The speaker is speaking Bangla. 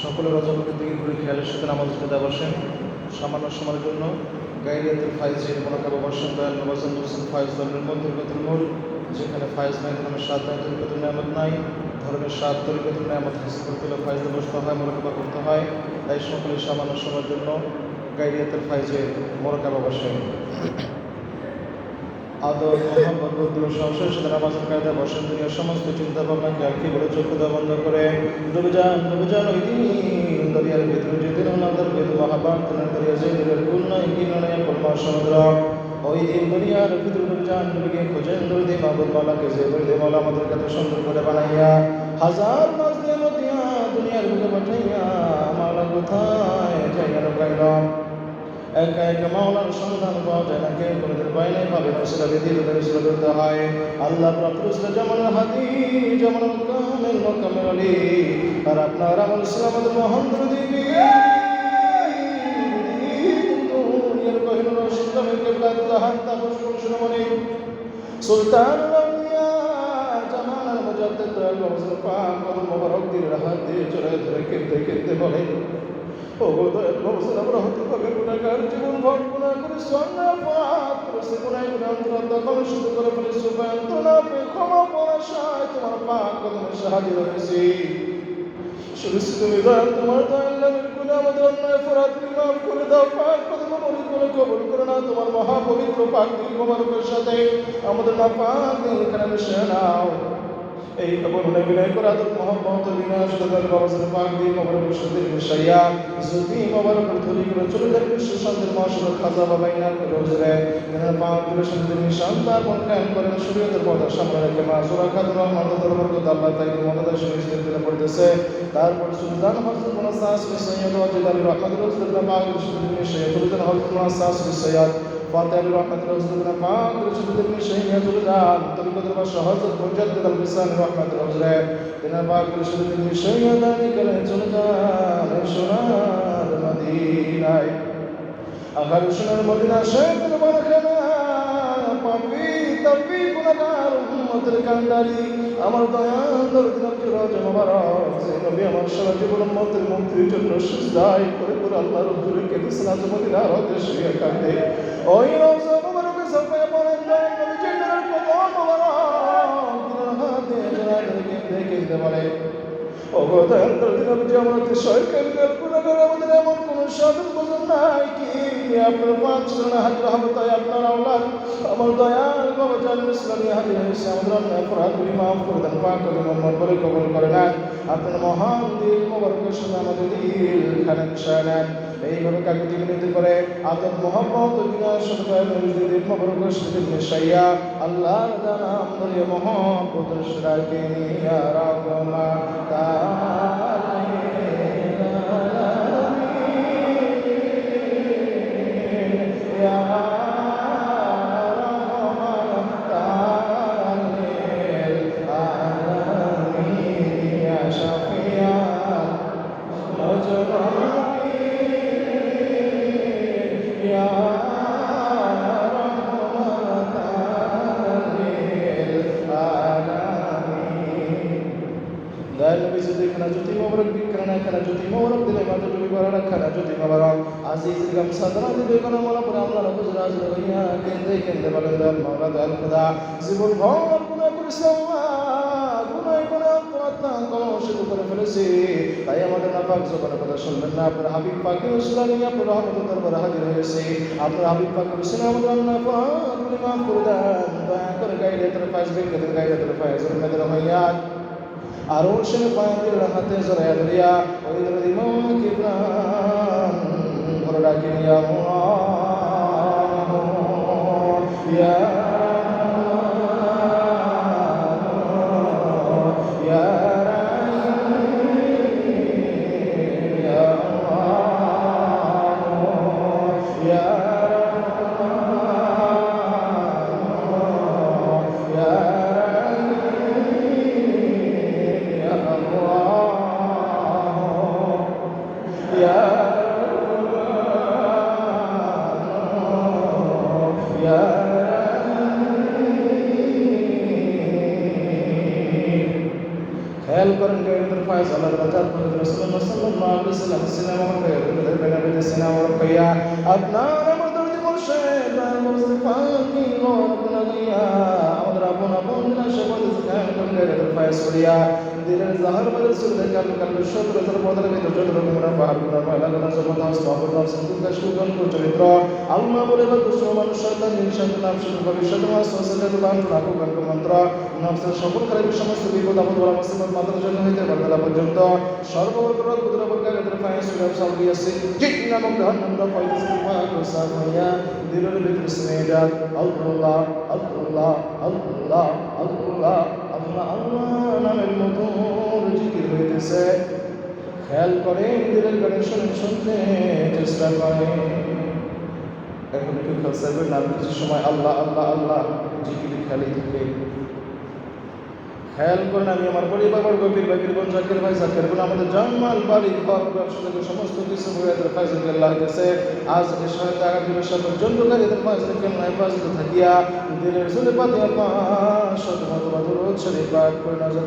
সকলে রজবকের দিকে ঘুরে খেয়ালের সাথে নামাজ পেতে বসেন। সামান্য সময়ের জন্য গাইরিয়াতুল ফাইজের মোনাকাবা বসেন। দয়াল নবাজান হোসেন ফাইজ ধর্মের মন্দিরগতুল মূল যেখানে ফাইজ নাই ধর্মের সাত নাই তরিকতুল নিয়ামত নাই। ধর্মের সাত তরিকতুল নিয়ামত হাসিল করতে হলে ফাইজে বসতে হয়, মোনাকাবা করতে হয়। তাই সকলে সামান্য সময়ের জন্য গাইরিয়াতুল ফাইজের মোনাকাবা বসেন। আদর মোহাম্মদ বদুল সংসার সাথে নামাজের কায়দা বসেন দুনিয়ার সমস্ত চিন্তা ভাবনাকে আঁকি বলে চক্ষু বন্ধ করে। ডুবে যান ডুবে যান ওই দিন দরিয়ার ভিতরে যেদিন ওনাদের বেদ মহাবান তেনার দরিয়া যে দূরের কুল নয় কি নয় কলমা সমুদ্র। ওই দিন দুনিয়ার ভিতরে ডুবে যান ডুবে গিয়ে খোঁজেন ডুবে দিয়ে মাহবুব মালাকে, যে বলে মালা আমাদের কাছে সুন্দর করে বানাইয়া, হাজার মাস দিয়ে দুনিয়ার বুকে পাঠাইয়া মালা কোথায় যাইয়া রকাইলাম একা একা মাওলার সন্ধান পাওয়া যায় না, কেউ কোনোদিন পায় নাই পাবে বেদিয়ে তাদের সেটা করতে হয়। আল্লাহ প্রাপ্ত যেমন হাদি, যেমন কামেল মকামেল আলী, আর আপনার আমল ইসলাম আমাদের মহান দিবি সুলতান জামানার মজাদ্দের দয়াল বাবুসের পাক মোবারক দিয়ে রাহাত দিয়ে চলে ধরে আমরা হতে পারে গুণাগার জীবন ভর গুণা করে সন্না পাপ। করেছে গুণায় গুণা অন্তর দখল পেয়ে ক্ষমা তোমার পাক কদমে সাহায্য রয়েছে। শুধু তুমি তোমার দয়াল নামের গুণে আমাদের অন্যায় তুমি মাফ করে করে না, তোমার মহাপবিত্র পাক দিল মোবারকের সাথে আমাদের না পাক এখানে মিশে নাও। এই বর্ণনা বিনয় করা তো মোহাম্মদ বিনাশ দাদার বাবাসের পাক দিয়ে মোবারকের সাথে মিশাইয়া যদি মোবারকের ধরি করে চলে যায় বিশ্ব শান্তির মাসুর খাজা বাবাই না করে ওজরে এনার পাক দিলে শান্তির নিশান তারপর কায়েম করেন শরীয়তের পর্দা সামনে রেখে মা সুরা খাতুন রহমান দাদার বরকত আল্লাহ তাই মমতা শরীর দিলে পড়তেছে। তারপর সুলতান হযরত মুনাসাস সৈয়দ ওয়াজিদ আলী রহমান রাসূলুল্লাহ পাক শান্তির নিশান সুলতান হযরত মুনাসাস সৈয়দ وطيب رحمة الحزن ما ترشد من شيء يترجع طريقة البشر مجدد اللسان رحمة الحزن إن باك ترشد من شيء ذلك لا يترجع شنار مدينة أخر شنار مدينة شيخ بركنا قبيل তাপি গুনাহগার উম্মতের কান্ডারি। আমার দয়া দরদ নবী রোজ মোবারক। যে নবী আমার সারা জীবন উম্মতের মুক্তির জন্য সিজদায় করে করে আল্লাহর হুজুরে কে দিসনা মদিনা রোজে শুয়ে কাঁদে। ওই রোজ মোবারকে সফে পড়েন দয়া নবী জিন্নার কদম মোবারক দিনের হাতে জড়া ধরে দেখে দিতে পারে অবদান নবীজি, আমরা অতিশয় কাঙ্গাল গুণাগার আমাদের এমন কোন সাধন বোঝন নাই কি? আপনার পাঁচ শরণ হাজির রহমতায় আপনার আওলাদ আমার দয়াল বাবা জান ইসলামী হাজির হয়েছে আমাদের অন্য অপরাধগুলি মাফ করে দেন পাক করে মোহাম্মদ বলে কবল করে নেন। আপনার মহান দিল মোবারকের সাথে আমাদের দিল খানা বিষয় নেন এইভাবে কাকে জীবনীতি করে আদত মোহাম্মদ বিনাশ সদয় নবীদের দিল মোবারকের সাথে মিশাইয়া আল্লাহ নাম ধরে মোহাম্মদ রাখে নিয়া রাগমা দয়াল নবী যদি খানা জ্যোতি মোবারক বিক্রনা খানা জ্যোতি মোবারক দিলে মাত্র তুমি করার খানা জ্যোতি মোবারক আজিজ গম সাদরা দিবে কোন মোলা পরে আমরা রাখু রাজ রইয়া কেন্দ্রে কেন্দ্রে বলেন দয়াল মাওলা দয়াল খোদা। জীবন ভর গুনাহ করেছে গুনাহ আত্মহত্যা কলমশিত করে ফেলেছি। তাই আমাদের নাপাক জবানের কথা শুনবেন না, আপনার হাবিব পাকে ইসলামী আপনার রহমত দরবারে হাজির হয়েছে। আপনার হাবিব পাকে ইসলাম আমাদের আল্লাহ পাক মাফ করে দেন। দয়া করে গাইলে তোর বের করে গাইলে তোর ফাইজ মেদের হইয়াত আরশের পাখির হাতে জড়াইয়া ধরিয়া ওই ধরে ইমাম কিবরান ধরে ডাকি ইয়া খেয়াল করেন গাইডের ফায়স আল্লাহ রাজাত রাসূলুল্লাহ সাল্লাল্লাহু সালাম সিনেমা আমাদের বেনাবেদে সিনেমা রকাইয়া আপনার আমাদের মুর্শিদ মুস্তাফা কি গরবনা গিয়া আমাদের আপন আপন দিনা সবল খান কোন গায়ে ফায়স করিয়া দিনের জাহর বাজার সুন্দর কাল কাল সত্র সত্র বদলে বিদ যত রকমের গুনাহ ময়লা গুনাহ সব দাস পাপর দাস সুন্দর সুগন চরিত্র। আল্লাহ বলে বা দুষ্ট মানুষ সন্তান জিন নাম নাফস ভবিষ্যৎ মাস সংসদের বান রাখো মন্ত্র। সকল খারাপ সমস্ত বিপদ আপদ বলা মাত্র জন্য হইতে পর্যন্ত সর্ববর্গ কুদরা বর্গ গাদের ফায়স সুরে সব দিয়েছে জিত নামক জাহান্নাম দা ফাইস পাক সাফায়া দিলের ভিতর স্নেহাত আল্লাহ আল্লাহ আল্লাহ আল্লাহ আল্লাহ আল্লাহ নামের মতো জিকির হইতেছে। খেয়াল করেন, দিলের গানে শুনে শুনতে, চেষ্টা করেন। এখন একটু খেয়াল সাহেবের নাম কিছু সময় আল্লাহ আল্লাহ আল্লাহ জিকির খেয়ালই থাকে খেয়াল করেন, আমি আমার পরিবার গভীর বাকির বোন জাকির ভাই জাকির বোন, আমাদের জন্মাল বাড়ি, ঘর ব্যবসা থেকে সমস্ত কিছু হয়ে ফাইজল আল্লাহ হইতেছে আজ এ সময় টাকা দিবে সব জন্মকারী এদের ফাইজল কেমন হেফাজত থাকিয়া দিনের সুলে পাতিয়া পাঁচ শত মতো মতো রোজ শরীফ পাক করে নজর